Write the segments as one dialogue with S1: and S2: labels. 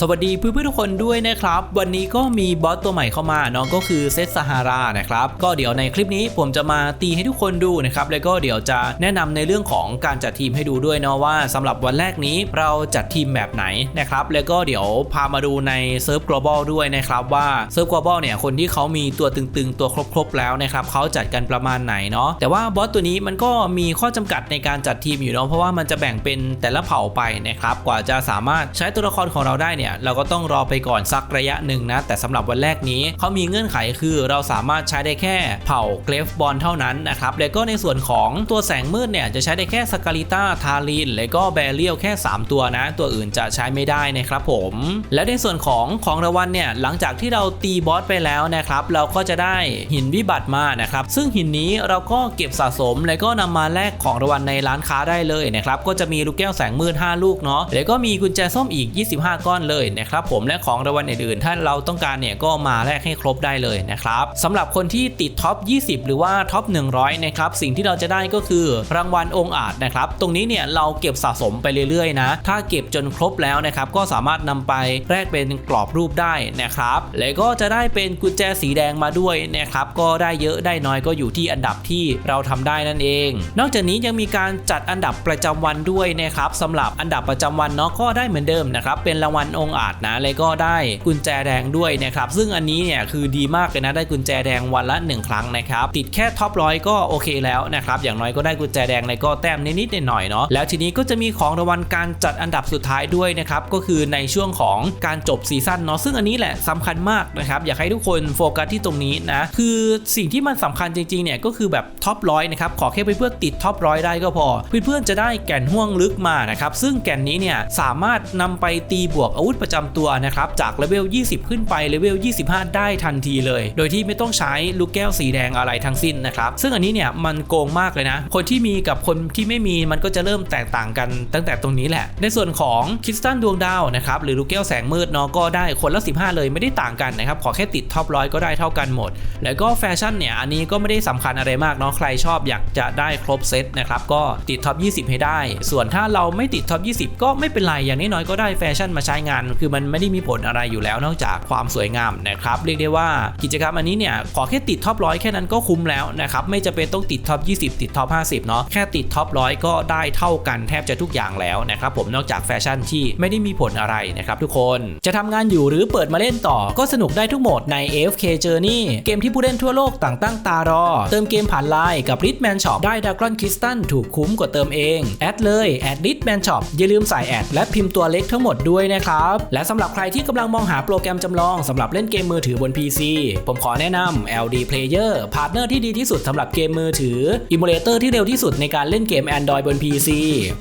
S1: สวัสดีเพื่อนๆทุกคนด้วยนะครับ วันนี้ก็มีบอสตัวใหม่เข้ามาเนาะก็คือเซตซาฮารานะครับก็เดี๋ยวในคลิปนี้ผมจะมาตีให้ทุกคนดูนะครับแล้วก็เดี๋ยวจะแนะนำในเรื่องของการจัดทีมให้ดูด้วยเนาะว่าสำหรับวันแรกนี้เราจัดทีมแบบไหนนะครับแล้วก็เดี๋ยวพามาดูในเซิร์ฟ global ด้วยนะครับว่าเซิร์ฟ global เนี่ยคนที่เขามีตัวตึงๆ ตัวครบๆแล้วนะครับเขาจัดกันประมาณไหนเนาะแต่ว่าบอสตัวนี้มันก็มีข้อจำกัดในการจัดทีมอยู่เนาะเพราะว่ามันจะแบ่งเป็นแต่ละเผ่าไปนะครับกว่าจะสามารถใช้ตัวละครของเราได้เนี่ยเราก็ต้องรอไปก่อนสักระยะหนึ่งนะ แต่สำหรับวันแรกนี้เขามีเงื่อนไขคือเราสามารถใช้ได้แค่เผ่าเกรฟบอลเท่านั้นนะครับแล้วก็ในส่วนของตัวแสงมืดเนี่ยจะใช้ได้แค่สกาลิต้าทารินแล้วก็แบเรียลแค่ 3 ตัวนะ ตัวอื่นจะใช้ไม่ได้นะครับผม และในส่วนของของรางวัลเนี่ยหลังจากที่เราตีบอสไปแล้วนะครับเราก็จะได้หินวิบัติมานะครับซึ่งหินนี้เราก็เก็บสะสม แล้วก็นำมาแลกของรางวัลในร้านค้าได้เลยนะครับก็จะมีลูกแก้วแสงมืด 5 ลูกเนาะแล้วก็มีกุญแจส้มอีก 25 ก้อนเลยนะครับผมและของรางวัลอื่นๆ ถ้าเราต้องการเนี่ยก็มาแลกให้ครบได้เลยนะครับสำหรับคนที่ติดท็อป 20 หรือว่าท็อป 100 นะครับสิ่งที่เราจะได้ก็คือรางวัลองค์อาจนะครับ ตรงนี้เนี่ยเราเก็บสะสมไปเรื่อยๆนะ ถ้าเก็บจนครบแล้วนะครับก็สามารถนำไปแลกเป็นกรอบรูปได้นะครับ แล้วก็จะได้เป็นกุญแจสีแดงมาด้วยนะครับก็ได้เยอะได้น้อยก็อยู่ที่อันดับที่เราทำได้นั่นเอง นอกจากนี้ยังมีการจัดอันดับประจำวันด้วยนะครับสำหรับอันดับประจำวันเนาะก็ได้เหมือนเดิมนะครับเป็นรางวัลองอาจนะแล้วก็ได้กุญแจแดงด้วยนะครับซึ่งอันนี้เนี่ยคือดีมากเลยนะได้กุญแจแดงวันละ 1 ครั้งนะครับติดแค่ท็อปร้อยก็โอเคแล้วนะครับอย่างน้อยก็ได้กุญแจแดงแล้วก็แต้มนิดๆหน่อยๆเนาะแล้วทีนี้ก็จะมีของรางวัลการจัดอันดับสุดท้ายด้วยนะครับก็คือในช่วงของการจบซีซั่นเนาะซึ่งอันนี้แหละสำคัญมากนะครับอยากให้ทุกคนโฟกัสที่ตรงนี้นะคือสิ่งที่มันสำคัญจริงๆเนี่ยก็คือแบบท็อปร้อยนะครับขอแค่เพื่อนๆติดท็อปร้อยได้ก็พอ เพื่อนๆจะได้แก่นห่วงลึกมานะครับซึ่งแก่นนี้เนี่ยสามารถนำไปตีบวกอาวุุธประจำตัวนะครับจากเลเวล 20 ขึ้นไปเลเวล 25 ได้ทันทีเลย โดยที่ไม่ต้องใช้ลูกแก้วสีแดงอะไรทั้งสิ้นนะครับซึ่งอันนี้เนี่ยมันโกงมากเลยนะ คนที่มีกับคนที่ไม่มีมันก็จะเริ่มแตกต่างกันตั้งแต่ตรงนี้แหละ ในส่วนของคริสตัลดวงดาวนะครับหรือลูกแก้วแสงมืดเนาะก็ได้คนละ 15 เลยไม่ได้ต่างกันนะครับขอแค่ติดท็อปร้อยก็ได้เท่ากันหมด แล้วก็แฟชั่นเนี่ยอันนี้ก็ไม่ได้สำคัญอะไรมากเนาะใครชอบอยากจะได้ครบเซตนะครับก็ติดท็อป 20 ให้ได้ ส่วนถ้าเราไม่ติดท็อป 20 ก็ไม่เป็นไรอย่างน้อยๆก็ได้แฟชั่นมาใช้งานคือมันไม่ได้มีผลอะไรอยู่แล้วนอกจากความสวยงามนะครับเรียกได้ว่ากิจกรรมอันนี้เนี่ยขอแค่ติดท็อปร้อยแค่นั้นก็คุ้มแล้วนะครับไม่จะเป็นต้องติดท็อป 20 ติดท็อป 50 เนาะแค่ติดท็อปร้อยก็ได้เท่ากันแทบจะทุกอย่างแล้วนะครับผมนอกจากแฟชั่นที่ไม่ได้มีผลอะไรนะครับทุกคนจะทำงานอยู่หรือเปิดมาเล่นต่อก็สนุกได้ทุกโหมดใน AFK Journey เกมที่ผู้เล่นทั่วโลกต่างตั้งตารอ เติมเกมผ่านไลน์กับ Ritman Shop ได้ดากรอนคริสตัลถูกคุ้มกว่าเติมเอง แอดเลยแอด Ritman Shop อย่าลืมใส่แอดและพิมพ์ตัวเล็กทั้งหมดด้วยนะครับและสำหรับใครที่กำลังมองหาโปรแกรมจำลองสำหรับเล่นเกมมือถือบน PC ผมขอแนะนำ LD Player พาร์ทเนอร์ที่ดีที่สุดสำหรับเกมมือถืออิมูเลเตอร์ที่เร็วที่สุดในการเล่นเกม Android บน PC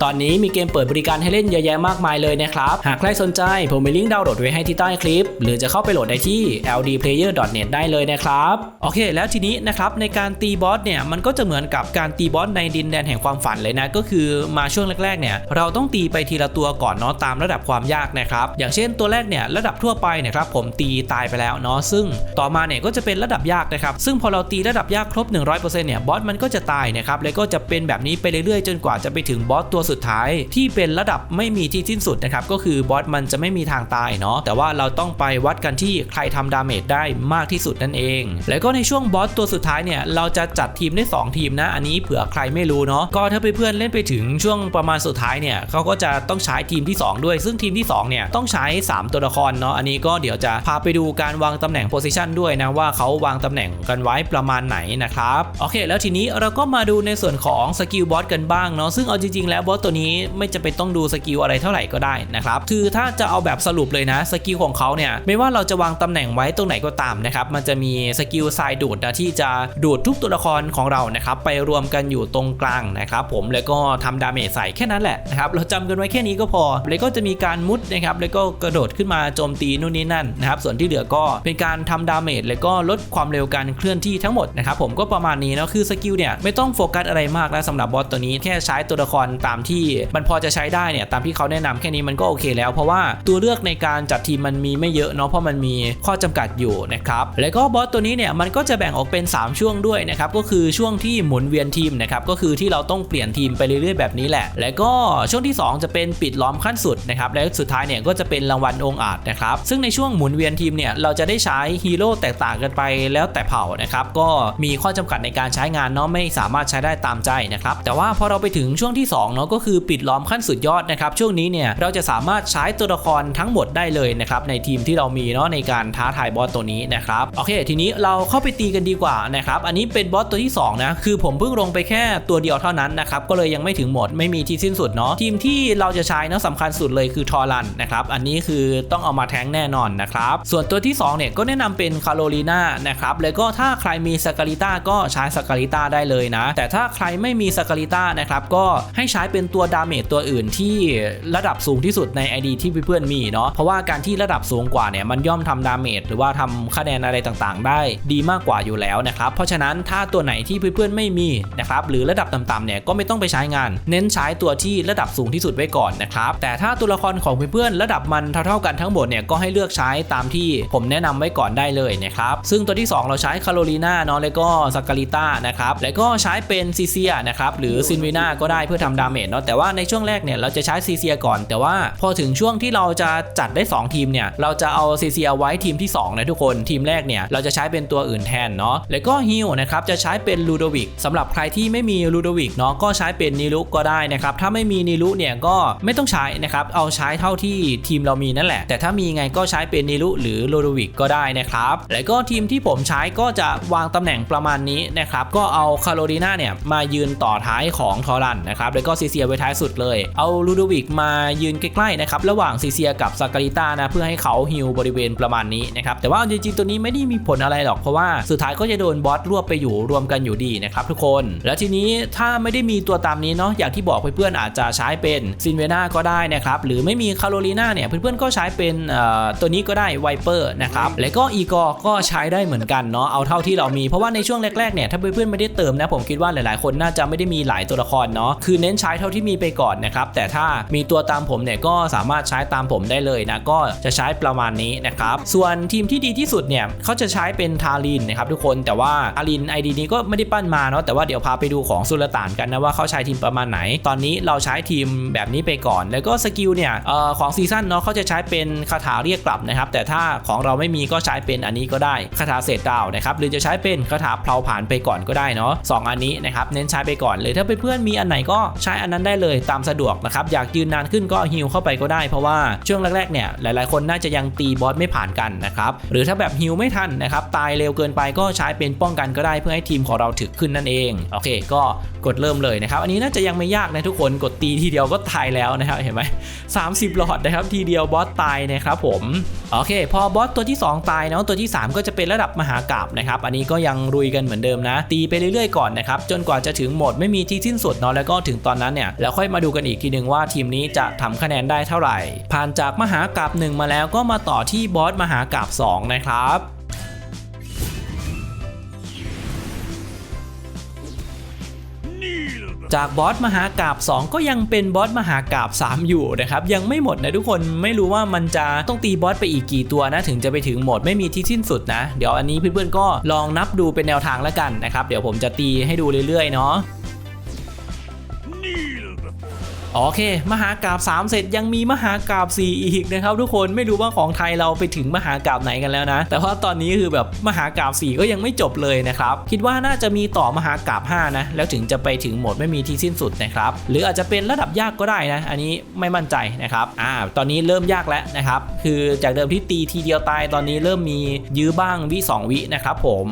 S1: ตอนนี้มีเกมเปิดบริการให้เล่นเยอะแยะมากมายเลยนะครับ หากใครสนใจผมมีลิงก์ดาวน์โหลดไว้ให้ที่ใต้คลิป หรือจะเข้าไปโหลดได้ที่ ldplayer.net ได้เลยนะครับ โอเค แล้วทีนี้นะครับในการตีบอสเนี่ยมันก็จะเหมือนกับการตีบอสในดินแดนแห่งความฝันเลยนะ ก็คือมาช่วงแรกๆเนี่ยเราต้องตีไปทีละตัวก่อนเนาะตามระดับความยากนะครับอย่างเช่นตัวแรกเนี่ยระดับทั่วไปเนี่ยครับผมตีตายไปแล้วเนาะซึ่งต่อมาเนี่ยก็จะเป็นระดับยากนะครับซึ่งพอเราตีระดับยากครบ 100%เนี่ยบอสมันก็จะตายนะครับแล้วก็จะเป็นแบบนี้ไปเรื่อยๆ จนกว่าจะไปถึงบอสตัวสุดท้าย ที่เป็นระดับไม่มีที่สิ้นสุดนะครับก็คือบอสมันจะไม่มีทางตายเนาะแต่ว่าเราต้องไปวัดกันที่ใครทำดาเมจได้มากที่สุดนั่นเอง แล้วก็ในช่วงบอสตัวสุดท้ายเนี่ยเราจะจัดทีมได้ 2 ทีมนะ อันนี้เผื่อใครไม่รู้เนาะก็ถ้าเพื่อนๆเล่นไปถึงช่วงประมาณสุดท้ายเนี่ยเขาก็จะต้องใช้ทีมที่ 2 ด้วย ซึ่งทีมที่2เนี่ยต้องใช้ 3 ตัวละครเนาะอันนี้ก็เดี๋ยวจะพาไปดูการวางตำแหน่งโพซิชันด้วยนะว่าเขาวางตำแหน่งกันไว้ประมาณไหนนะครับโอเค แล้วทีนี้เราก็มาดูในส่วนของสกิลบอสกันบ้างเนาะซึ่งเอาจริงๆ แล้วบอสตัวนี้ไม่จะเป็นต้องดูสกิลอะไรเท่าไหร่ก็ได้นะครับคือถ้าจะเอาแบบสรุปเลยนะสกิลของเขาเนี่ยไม่ว่าเราจะวางตำแหน่งไว้ตรงไหนก็ตามนะครับมันจะมีสกิลทรายดูดนะที่จะดูดทุกตัวละครของเรานะครับไปรวมกันอยู่ตรงกลางนะครับผมแล้วก็ทำดาเมจใส่แค่นั้นแหละนะครับเราจำกันไว้แค่นี้ก็พอแล้วก็จะมีการมุดนะครับแล้วก็กระโดดขึ้นมาโจมตีนู่นนี่นั่นนะครับส่วนที่เหลือก็เป็นการทำดาเมจแล้วก็ลดความเร็วการเคลื่อนที่ทั้งหมดนะครับผมก็ประมาณนี้เนาะคือสกิลเนี่ยไม่ต้องโฟกัสอะไรมากแล้วสำหรับบอสตัวนี้แค่ใช้ตัวละครตามที่มันพอจะใช้ได้เนี่ยตามที่เขาแนะนำแค่นี้มันก็โอเคแล้วเพราะว่าตัวเลือกในการจัดทีมมันมีไม่เยอะเนาะเพราะมันมีข้อจำกัดอยู่นะครับแล้วก็บอสตัวนี้เนี่ยมันก็จะแบ่งออกเป็น 3 ช่วงด้วยนะครับก็คือช่วงที่หมุนเวียนทีมนะครับก็คือที่เราต้องเปลี่ยนทีมไปเรื่อยๆแบบนี้แหละ แล้วก็ช่วงที่ 2 จะเป็นปิดล้อมขั้นสุดนะครับและสุดท้ายเนี่ยก็จะเป็นรางวัลองอาจนะครับ ซึ่งในช่วงหมุนเวียนทีมเนี่ยเราจะได้ใช้ฮีโร่แตกต่างกันไปแล้วแต่เผ่านะครับก็มีข้อจำกัดในการใช้งานเนาะไม่สามารถใช้ได้ตามใจนะครับแต่ว่าพอเราไปถึงช่วงที่2เนาะก็คือปิดล้อมขั้นสุดยอดนะครับช่วงนี้เนี่ยเราจะสามารถใช้ตัวละครทั้งหมดได้เลยนะครับในทีมที่เรามีเนาะในการท้าทายบอสตัวนี้นะครับโอเค ทีนี้เราเข้าไปตีกันดีกว่านะครับอันนี้เป็นบอสตัวที่2นะคือผมเพิ่งลงไปแค่ตัวเดียวเท่านั้นนะครับก็เลยยังไม่ถึงหมดไม่มีที่สิ้นสุดเนาะทีมที่เราจะใช้เนาะสำคัญสุดเลยคือทอรันนะครับอันนี้คือต้องเอามาแท้งแน่นอนนะครับ ส่วนตัวที่2เนี่ยก็แนะนำเป็นคาโรลีนานะครับแล้วก็ถ้าใครมีสกาลิต้าก็ใช้สกาลิต้าได้เลยนะ แต่ถ้าใครไม่มีสกาลิต้านะครับก็ให้ใช้เป็นตัวดาเมจตัวอื่นที่ระดับสูงที่สุดใน ID ที่เพื่อนๆมีเนาะเพราะว่าการที่ระดับสูงกว่าเนี่ยมันย่อมทำดาเมจหรือว่าทำคะแนนอะไรต่างๆ ได้ดีมากกว่าอยู่แล้วนะครับเพราะฉะนั้นถ้าตัวไหนที่เพื่อนๆไม่มีนะครับหรือระดับต่ำๆเนี่ยก็ไม่ต้องไปใช้งาน เน้นใช้ตัวที่ระดับสูงที่สุดไว้ก่อนนะครับแต่ถ้าตัวละครของเพื่อนๆระดับมันเท่าๆกันทั้งหมดเนี่ยก็ให้เลือกใช้ตามที่ผมแนะนำไว้ก่อนได้เลยนะครับซึ่งตัวที่ 2 เราใช้คาโรลีนาเนาะแล้วก็สกาลิต้านะครับแล้วก็ใช้เป็นซีเซียนะครับหรือซินวีนาก็ได้เพื่อทำดาเมจเนาะแต่ว่าในช่วงแรกเนี่ยเราจะใช้ซีเซียก่อน แต่ว่าพอถึงช่วงที่เราจะจัดได้ 2 ทีมเนี่ยเราจะเอาซีเซียไว้ทีมที่2นะทุกคนทีมแรกเนี่ยเราจะใช้เป็นตัวอื่นแทนเนาะแล้วก็ฮิลนะครับจะใช้เป็นลูโดวิกสำหรับใครที่ไม่มีลูโดวิกเนาะก็ใช้เป็นนิลุก็ได้นะครับถ้าไม่มีนิลุเนี่ยก็ไม่ต้องใช้นะครับเอาใช้เท่าที่ทีมเรามีนั่นแหละ แต่ถ้ามีไงก็ใช้เป็นนิลุหรือลูโดวิกก็ได้นะครับ แล้วก็ทีมที่ผมใช้ก็จะวางตำแหน่งประมาณนี้นะครับ ก็เอาคาโรลีนาเนี่ยมายืนต่อท้ายของทอรันนะครับ แล้วก็ซีเซียไว้ท้ายสุดเลย เอาลูโดวิกมายืนใกล้ๆนะครับ ระหว่างซีเซียกับซากาลิต้านะ เพื่อให้เขาฮิลบริเวณประมาณนี้นะครับ แต่ว่าจริงๆตัวนี้ไม่ได้มีผลอะไรหรอกเพราะว่าสุดท้ายก็จะโดนบอสรวบไปอยู่รวมกันอยู่ดีนะครับทุกคน แล้วทีนี้ถ้าไม่ได้มีตัวตามนี้เนาะอย่างที่บอกเพื่อนๆอาจจะใช้เป็นซินเวนาก็ได้นะครับหรือไม่มีคาโรลีนาเนี่ยเพื่อนๆก็ใช้เป็นตัวนี้ก็ได้ไวเปอร์นะครับแล้วก็อีกอก็ใช้ได้เหมือนกันเนาะเอาเท่าที่เรามีเพราะว่าในช่วงแรกๆเนี่ยถ้าเพื่อนๆไม่ได้เติมนะผมคิดว่าหลายๆ คนน่าจะไม่ได้มีหลายตัวละครเนาะคือเน้นใช้เท่าที่มีไปก่อนนะครับแต่ถ้ามีตัวตามผมเนี่ยก็สามารถใช้ตามผมได้เลยนะก็จะใช้ประมาณนี้นะครับส่วนทีมที่ดีที่สุดเนี่ยเขาจะใช้เป็นทารินนะครับทุกคนแต่ว่าทาริน ID นี้ก็ไม่ได้ปั้นมาเนาะแต่ว่าเดี๋ยวพาไปดูของสุลต่านกันนะว่าเขาใช้ทีมประมาณไหน ตอนนี้เราใช้ทีมแบบนี้ไปก่อน แล้วก็สกิลเนี่ยเอ่อของซีซั่นเนาะเขาจะใช้เป็นคาถาเรียกกลับนะครับ แต่ถ้าของเราไม่มีก็ใช้เป็นอันนี้ก็ได้คาถาเศษดาวนะครับหรือจะใช้เป็นคาถาเพลาผ่านไปก่อนก็ได้เนาะสองอันนี้นะครับเน้นใช้ไปก่อนเลยถ้าเพื่อนๆมีอันไหนก็ใช้อันนั้นได้เลยตามสะดวกนะครับอยากยืนนานขึ้นก็ฮิลเข้าไปก็ได้ เพราะว่าช่วงแรกๆเนี่ยหลายๆ คนน่าจะยังตีบอสไม่ผ่านกันนะครับหรือถ้าแบบฮิลไม่ทันนะครับตายเร็วเกินไปก็ใช้เป็นป้องกันก็ได้เพื่อให้ทีมของเราถึกขึ้นนั่นเองโอเค ก็กดเริ่มเลยนะครับอันนี้น่าจะยังไม่ยากนะทุกคนกดตีทีเดียวก็ตายแล้วนะครับเห็นไหม30หลอดนะครับทีเดียวบอสตายนะครับผมโอเค พอบอสตัวที่ 2 ตายเนาะตัวที่ 3 ก็จะเป็นระดับมหากราบนะครับอันนี้ก็ยังรุยกันเหมือนเดิมนะ ตีไปเรื่อยๆก่อนนะครับจนกว่าจะถึงโหมดไม่มีที่สิ้นสุดเนาะแล้วก็ถึงตอนนั้นเนี่ยแล้วค่อยมาดูกันอีกทีหนึ่งว่าทีมนี้จะทำคะแนนได้เท่าไหร่ ผ่านจากมหากราบ1มาแล้วก็มาต่อที่บอสมหากราบ2นะครับ จากบอสมหากราบ2 ก็ยังเป็นบอสมหากราบ3 อยู่นะครับ ยังไม่หมดนะทุกคนไม่รู้ว่ามันจะต้องตีบอสไปอีกกี่ตัวนะ ถึงจะไปถึงหมดไม่มีที่สิ้นสุดนะ เดี๋ยวอันนี้เพื่อนๆก็ลองนับดูเป็นแนวทางแล้วกันนะครับ เดี๋ยวผมจะตีให้ดูเรื่อยๆเนาะ โอเค มหากราบ3 เสร็จยังมีมหากราบ4อีกนะครับทุกคนไม่รู้ว่าของไทยเราไปถึงมหากราบไหนกันแล้วนะ แต่ว่าตอนนี้คือแบบมหากราบ4ก็ยังไม่จบเลยนะครับ คิดว่าน่าจะมีต่อมหากราบ5นะแล้วถึงจะไปถึงโหมดไม่มีที่สิ้นสุดนะครับหรืออาจจะเป็นระดับยากก็ได้นะ อันนี้ไม่มั่นใจนะครับอ่าตอนนี้เริ่มยากแล้วนะครับคือจากเดิมที่ตีทีเดียวตายตอนนี้เริ่มมียื้อบ้างวิ2วินะครับผม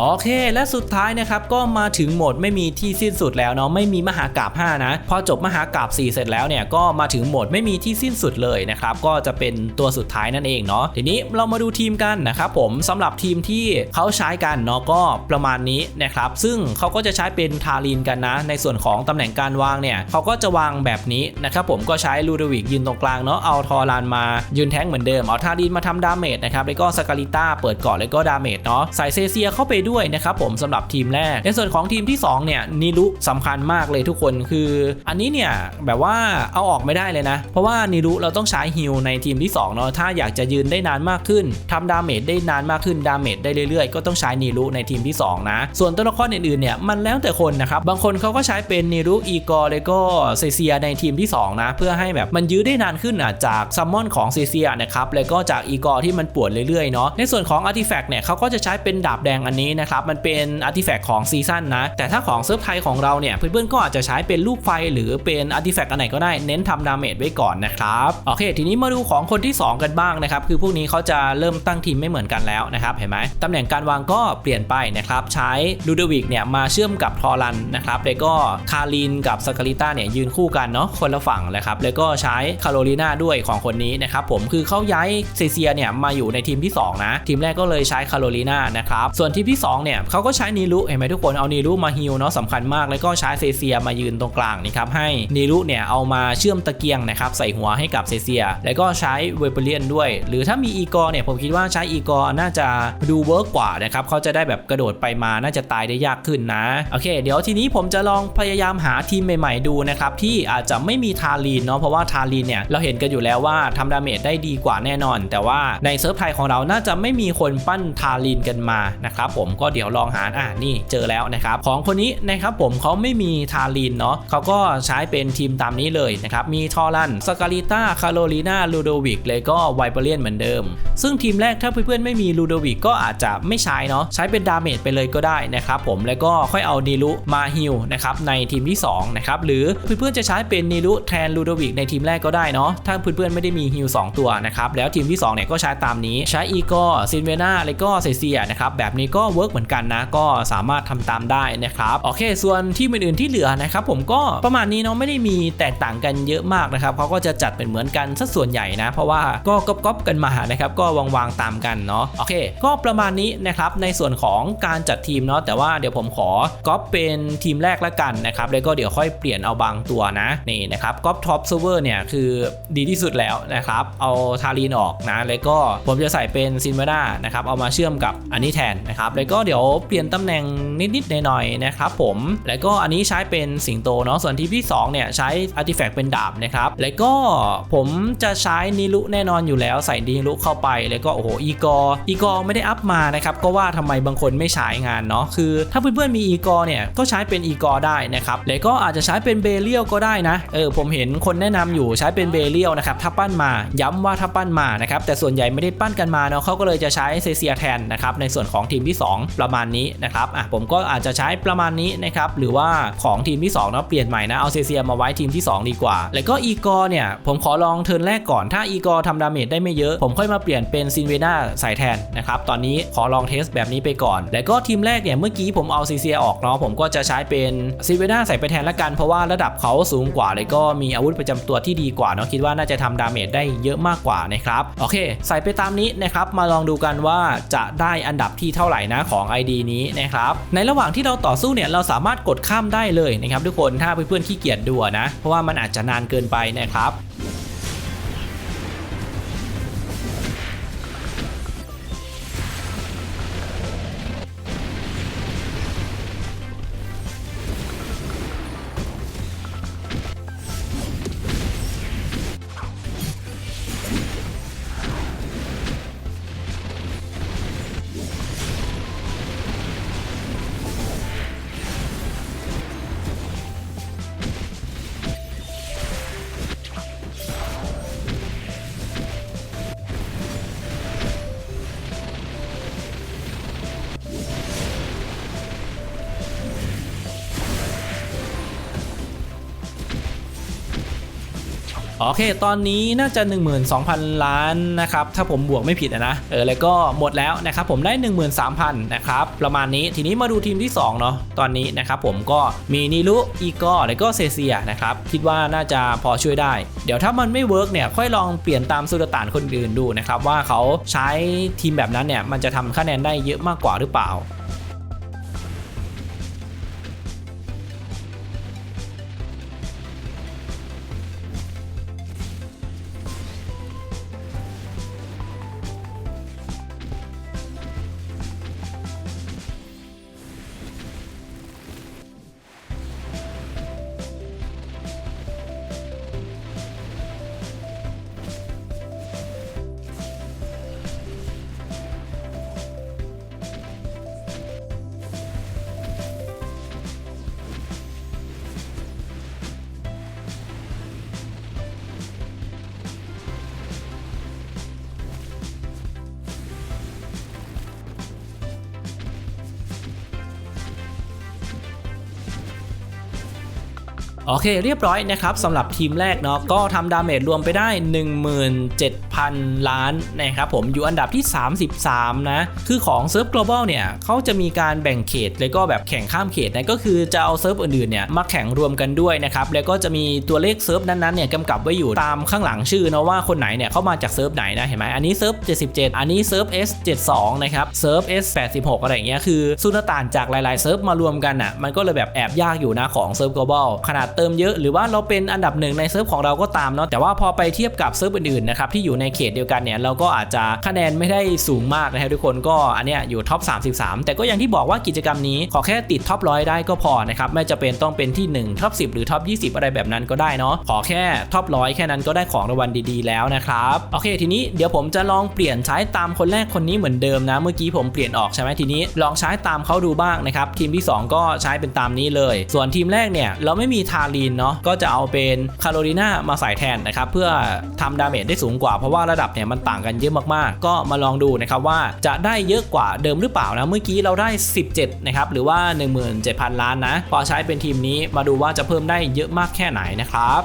S1: โอเค และสุดท้ายนะครับก็มาถึงโหมดไม่มีที่สิ้นสุดแล้วเนาะไม่มีมหากราบ5นะพอจบมหากราบ4 เสร็จแล้วเนี่ยก็มาถึงโหมดไม่มีที่สิ้นสุดเลยนะครับก็จะเป็นตัวสุดท้ายนั่นเองเนาะทีนี้เรามาดูทีมกันนะครับผมสำหรับทีมที่เขาใช้กันเนาะก็ประมาณนี้นะครับซึ่งเขาก็จะใช้เป็นทารินกันนะ ในส่วนของตำแหน่งการวางเนี่ยเขาก็จะวางแบบนี้นะครับผมก็ใช้ลูดวิกยืนตรงกลางเนาะเอาทอรานมายืนแท้งเหมือนเดิมเอาทารินมาทำดาเมจนะครับแล้วก็สกาลิต้าเปิดก่อนแล้วก็ดาเมจเนาะใส่เซเซียเข้าไปด้วยนะครับผมสำหรับทีมแรก ในส่วนของทีมที่สองเนี่ยนิรุสำคัญมากเลยทุกคนคือ อันนี้เนี่ยแบบว่าเอาออกไม่ได้เลยนะ เพราะว่านิรุเราต้องใช้ฮิลในทีมที่สองเนาะถ้าอยากจะยืนได้นานมากขึ้นทำดาเมจได้นานมากขึ้นดาเมจได้เรื่อยๆ ก็ต้องใช้นิรุในทีมที่สองนะ ส่วนตัวละครอื่นๆเนี่ยมันแล้วแต่คนนะครับบางคนเขาก็ใช้เป็นนิรุอีกอร์แล้วก็เซเซียในทีมที่สองนะ เพื่อให้แบบมันยื้อได้นานขึ้นอะจากซัมมอนของเซเซียนะครับแล้วก็จากอีกอร์ที่มันปวดเรื่อยๆเนาะในส่วนของอาร์ติแฟกต์เนี่ยเขาก็จะใช้เป็นดาบแดงอันนี้นะครับมันเป็นอาร์ติแฟกต์ของซีซั่นนะ แต่ถ้าของเซิร์ฟไทยของเราเนี่ยเพื่อนๆก็อาจจะใช้เป็นลูกไฟหรือเป็นอาร์ติแฟกต์อันไหนก็ได้เน้นทำดาเมจไว้ก่อนนะครับโอเค ทีนี้มาดูของคนที่ 2 กันบ้างนะครับคือพวกนี้เขาจะเริ่มตั้งทีมไม่เหมือนกันแล้วนะครับเห็นไหมตำแหน่งการวางก็เปลี่ยนไปนะครับใช้ลูเดวิกเนี่ยมาเชื่อมกับทอรันนะครับแล้วก็คารินกับสกาลิต้าเนี่ยยืนคู่กันเนาะคนละฝั่งนะครับแล้วก็ใช้คาโรลีนาด้วยของคนนี้นะครับผมคือเขาย้ายเซเซียเนี่ยมาอยู่ในทีมที่ 2 นะ ทีมแรกก็เลยใช้คาโรลีนานะครับส่วนทีมที่2เนี่ยเขาก็ใช้นีรุเห็นไหมทุกคนเอานีรุมาฮิลเนาะสำคัญมาก แล้วก็ใช้เซเซียมายืนตรงกลางนี่ครับให้นีรุเนี่ยเอามาเชื่อมตะเกียงนะครับใส่หัวให้กับเซเซีย แล้วก็ใช้เวเปเลียนด้วย หรือถ้ามีอีกอร์เนี่ยผมคิดว่าใช้อีกอร์น่าจะดูเวิร์กกว่านะครับเขาจะได้แบบกระโดดไปมาน่าจะตายได้ยากขึ้นนะโอเค เดี๋ยวทีนี้ผมจะลองพยายามหาทีมใหม่ ๆดูนะครับที่อาจจะไม่มีทารีนเนาะเพราะว่าทารีนเนี่ยเราเห็นกันอยู่แล้วว่าทำดาเมจได้ดีกว่าแน่นอน แต่ว่าในเซิร์ฟไทยของเราน่าจะไม่มีคนปั้นทารีนกันมานะครับผมมก็เดี๋ยวลองหาอ่านี่เจอแล้วนะครับของคนนี้นะครับผมเขาไม่มีทารีนเนาะเขาก็ใช้เป็นทีมตามนี้เลยนะครับมีทอรันสกาลิต้าคาโรลีนาลูโดวิกเลยก็ไวเปเลียนเหมือนเดิม ซึ่งทีมแรกถ้าเพื่อนๆไม่มีลูโดวิกก็อาจจะไม่ใช้เนาะใช้เป็นดาเมจไปเลยก็ได้นะครับผมแล้วก็ค่อยเอานีรุมาฮิลนะครับในทีมที่2นะครับหรือเพื่อนๆจะใช้เป็นนีรุแทนลูโดวิกในทีมแรกก็ได้เนาะถ้าเพื่อนๆไม่ได้มีฮิล2ตัวนะครับแล้วทีมที่2เนี่ยก็ใช้ตามนี้ใช้อีกอซินเวนาแล้วก็เซเซียนะครับแบบนี้ก็เวิร์กเหมือนกันนะ ก็สามารถทำตามได้นะครับโอเค ส่วนที่อื่นๆที่เหลือนะครับผมก็ประมาณนี้เนาะไม่ได้มีแตกต่างกันเยอะมากนะครับเขาก็จะจัดเป็นเหมือนกันสัส่วนใหญ่นะ เพราะว่าก็ก๊อปกันมานะครับก็วางๆตามกันเนาะโอเค ก็ประมาณนี้นะครับในส่วนของการจัดทีมเนาะแต่ว่าเดี๋ยวผมขอก๊อปเป็นทีมแรกละกันนะครับแล้วก็เดี๋ยวค่อยเปลี่ยนเอาบางตัวนะนี่นะครับก๊อปท็อปเซิร์ฟเวอร์เนี่ยคือดีที่สุดแล้วนะครับเอาทารีนออกนะแล้วก็ผมจะใส่เป็นซินเวด้านะครับเอามาเชื่อมกับอันนี้แทนนะครับแล้วก็เดี๋ยวเปลี่ยนตำแหน่งนิดๆหน่อยๆนะครับผม แล้วก็อันนี้ใช้เป็นสิงโตเนาะส่วนที่ที่2เนี่ยใช้อาร์ติแฟกต์เป็นดาบนะครับแล้วก็ผมจะใช้นิรุแน่นอนอยู่แล้วใส่นิรุเข้าไป แล้วก็โอ้โหอีกออีกอไม่ได้อัพมานะครับก็ว่าทำไมบางคนไม่ใช้งานเนาะคือ ถ้าเพื่อนๆมีอีกอเนี่ยก็ใช้เป็นอีกอได้นะครับแล้วก็อาจจะใช้เป็นเบเลียลก็ได้นะเออผมเห็นคนแนะนำอยู่ใช้เป็นเบเลียลนะครับถ้าปั้นมาย้ำว่าถ้าปั้นมานะครับแต่ส่วนใหญ่ไม่ได้ปั้นกันมาเนาะเขาก็เลยจะใช้เซเซียแทนนะครับในส่วนของทีมที่ 2ประมาณนี้นะครับอะผมก็อาจจะใช้ประมาณนี้นะครับหรือว่าของทีมที่2เนาะเปลี่ยนใหม่นะเอาเซเซียมาไว้ทีมที่ 2 ดีกว่า แล้วก็อีกอเนี่ยผมขอลองเทิร์นแรกก่อนถ้าอีกอทำดาเมจได้ไม่เยอะ ผมค่อยมาเปลี่ยนเป็นซินเวน่าใส่แทนนะครับตอนนี้ขอลองเทสแบบนี้ไปก่อน แล้วก็ทีมแรกเนี่ยเมื่อกี้ผมเอาซีเซียออกเนาะผมก็จะใช้เป็นซินเวน่าใส่ไปแทนละกันเพราะว่าระดับเขาสูงกว่าเลยก็มีอาวุธประจำตัวที่ดีกว่าเนาะคิดว่าน่าจะทำดาเมจได้เยอะมากกว่านะครับโอเค ใส่ไปตามนี้นะครับมาลองดูกันว่าจะได้อันดับที่เท่าไหร่นะของ ID นี้นะครับ ในระหว่างที่เราต่อสู้เนี่ยเราสามารถกดข้ามได้เลยนะครับทุกคนถ้าเพื่อนๆขี้เกียจดูนะ เพราะว่ามันอาจจะนานเกินไปนะครับ โอเค ตอนนี้น่าจะ 12,000 ล้านนะครับ ถ้าผมบวกไม่ผิดนะ เออ แล้วก็หมดแล้วนะครับ ผมได้ 13,000 นะครับ ประมาณนี้ ทีนี้มาดูทีมที่ 2 เนาะ ตอนนี้นะครับผมก็มีนิรุอีกอแล้วก็เซเซียนะครับ คิดว่าน่าจะพอช่วยได้ เดี๋ยวถ้ามันไม่เวิร์กเนี่ย ค่อยลองเปลี่ยนตามสุลต่านคนอื่นดูนะครับ ว่าเขาใช้ทีมแบบนั้นเนี่ย มันจะทำคะแนนได้เยอะมากกว่าหรือเปล่า โอเคเรียบร้อยนะครับสำหรับทีมแรกเนาะก็ทำดาเมจรวมไปได้ 1,000 ล้านนะครับผมอยู่อันดับที่ 33 นะ คือของเซิร์ฟ global เนี่ยเขาจะมีการแบ่งเขตแล้วก็แบบแข่งข้ามเขตนะก็คือจะเอาเซิร์ฟอื่นๆเนี่ยมาแข่งรวมกันด้วยนะครับแล้วก็จะมีตัวเลขเซิร์ฟนั้นๆเนี่ยกำกับไว้อยู่ตามข้างหลังชื่อนะว่าคนไหนเนี่ยเข้ามาจากเซิร์ฟไหนนะเห็นไหมอันนี้เซิร์ฟ 77 อันนี้เซิร์ฟ S 72 นะครับเซิร์ฟ S 86 อะไรอย่างเงี้ยคือสุนต่านจากหลายๆเซิร์ฟมารวมกันอะมันก็เลยแบบแอบยากอยู่นะของเซิร์ฟ global ขนาดเติมเยอะหรือว่าเราเป็นอันดับหนึ่งในเซิร์ฟของเราก็ตามเนาะแต่ว่าพอไปเทียบกับเซิร์ฟอื่นๆนะครับที่อยู่ในเขตเดียวกันเนี่ยเราก็อาจจะคะแนนไม่ได้สูงมากนะครับทุกคนก็อันเนี้ยอยู่ท็อป 33 แต่ก็อย่างที่บอกว่ากิจกรรมนี้ขอแค่ติดท็อปร้อยได้ก็พอนะครับไม่จะเป็นต้องเป็นที่ 1ท็อป10 หรือท็อป 20 อะไรแบบนั้นก็ได้เนาะขอแค่ท็อปร้อยแค่นั้นก็ได้ของรางวัลดีๆ แล้วนะครับโอเค ทีนี้เดี๋ยวผมจะลองเปลี่ยนใช้ตามคนแรกคนนี้เหมือนเดิมนะ เมื่อกี้ผมเปลี่ยนออกใช่ไหมทีนี้ลองใช้ตามเขาดูบ้างนะครับทีมที่ 2 ก็ใช้เป็นตามนี้เลย ส่วนทีมแรกเนี่ยเราไม่มีทารีนเนาะก็จะเอาเป็นคาโรลิน่ามาใส่แทนนะครับเพื่อทำดาเมจได้สูงกว่าเพราะว่าระดับเนี่ยมันต่างกันเยอะมากๆ ก็มาลองดูนะครับว่าจะได้เยอะกว่าเดิมหรือเปล่านะ เมื่อกี้เราได้ 17 นะครับ หรือว่า 17,000 ล้านนะ พอใช้เป็นทีมนี้มาดูว่าจะเพิ่มได้เยอะมากแค่ไหนนะครับ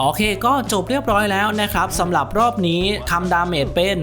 S1: โอเคก็จบเรียบร้อยแล้วนะครับสำหรับรอบนี้ทำดาเมจเป็น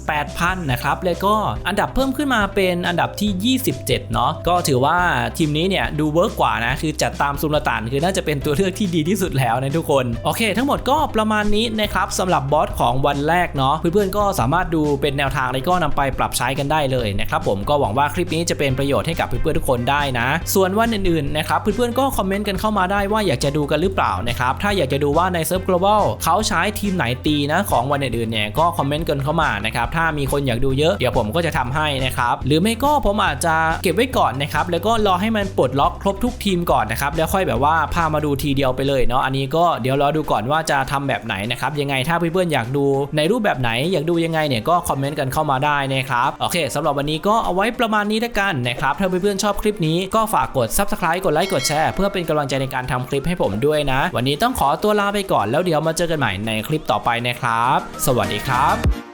S1: 18,000 นะครับ แล้วก็อันดับเพิ่มขึ้นมาเป็นอันดับที่ 27 เนาะก็ถือว่าทีมนี้เนี่ยดูเวิร์กกว่านะ คือจัดตามซุลต่านคือน่าจะเป็นตัวเลือกที่ดีที่สุดแล้วนะทุกคน โอเค ทั้งหมดก็ประมาณนี้นะครับสำหรับบอสของวันแรกเนาะเพื่อนๆก็สามารถดูเป็นแนวทางแล้วก็นำไปปรับใช้กันได้เลยนะครับผมก็หวังว่าคลิปนี้จะเป็นประโยชน์ให้กับเพื่อนๆทุกคนได้นะ ส่วนวันอื่นๆนะครับเพื่อนๆก็คอมเมนต์กันเข้ามาได้ว่าอยากจะดูกันหรือเปล่านะครับถ้าอยากจะดูว่าในเซิร์ฟ global เขาใช้ทีมไหนตีนะของวันอื่นๆเนี่ยก็คอมเมนต์กันเข้ามานะครับถ้ามีคนอยากดูเยอะเดี๋ยวผมก็จะทำให้นะครับหรือไม่ก็ผมอาจจะเก็บไว้ก่อนนะครับแล้วก็รอให้มันปลดล็อกครบทุกทีมก่อนนะครับแล้วค่อยแบบว่าพามาดูทีเดียวไปเลยเนาะอันนี้ก็เดี๋ยวรอดูก่อนว่าจะทำแบบไหนนะครับยังไงถ้าเพื่อนๆอยากดูในรูปแบบไหนอยากดูยังไงเนี่ยก็คอมเมนต์กันเข้ามาได้นะครับโอเคสำหรับวันนี้ก็เอาไว้ประมาณนี้ละกันนะครับถ้าเพื่อนๆชอบคลิปนี้ก็ฝากกด subscribe กดไลค์กดแชร์เพื่อเป็นกำลังใจในการทำคลิปให้ผมด้วยนะ วันนี้ต้องขอตัวลาไปก่อนแล้วเดี๋ยวมาเจอกันใหม่ในคลิปต่อไปนะครับ สวัสดีครับ